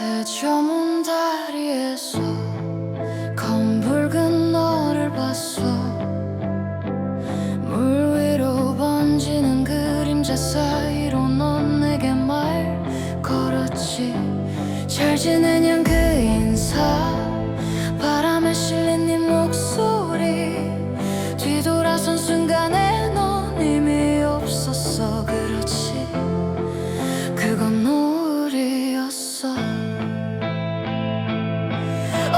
헤쳐문 다리에서 검붉은 너를 봤어. 물 위로 번지는 그림자 사이로 넌 내게 말 걸었지. 잘 지내냐 그 인사.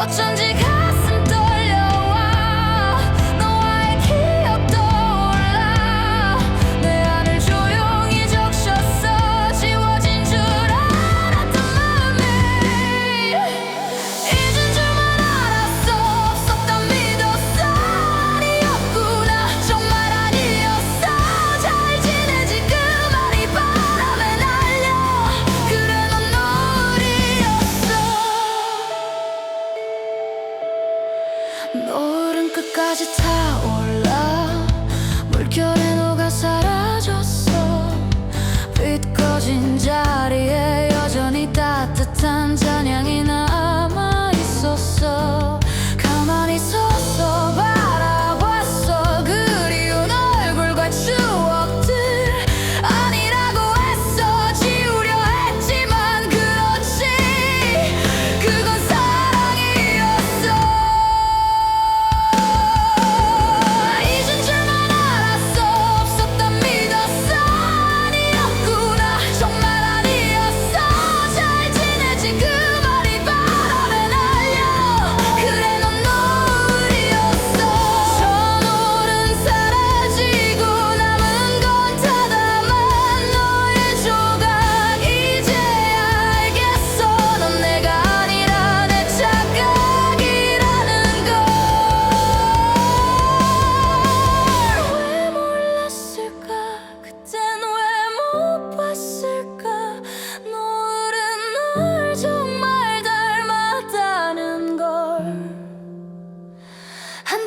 我曾经。 노 른끝 까지 타올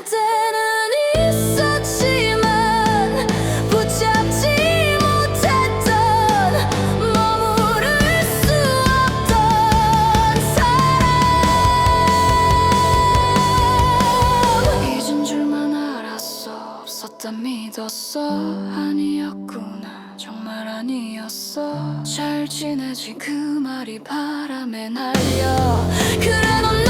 때는 있었지만 붙잡지 못했던 머무를 수 없던 사랑. 잊은 줄만 알았어. 없었다 믿었어. 아니었구나. 정말 아니었어. 잘 지내지. 그 말이 바람에 날려. 그래 넌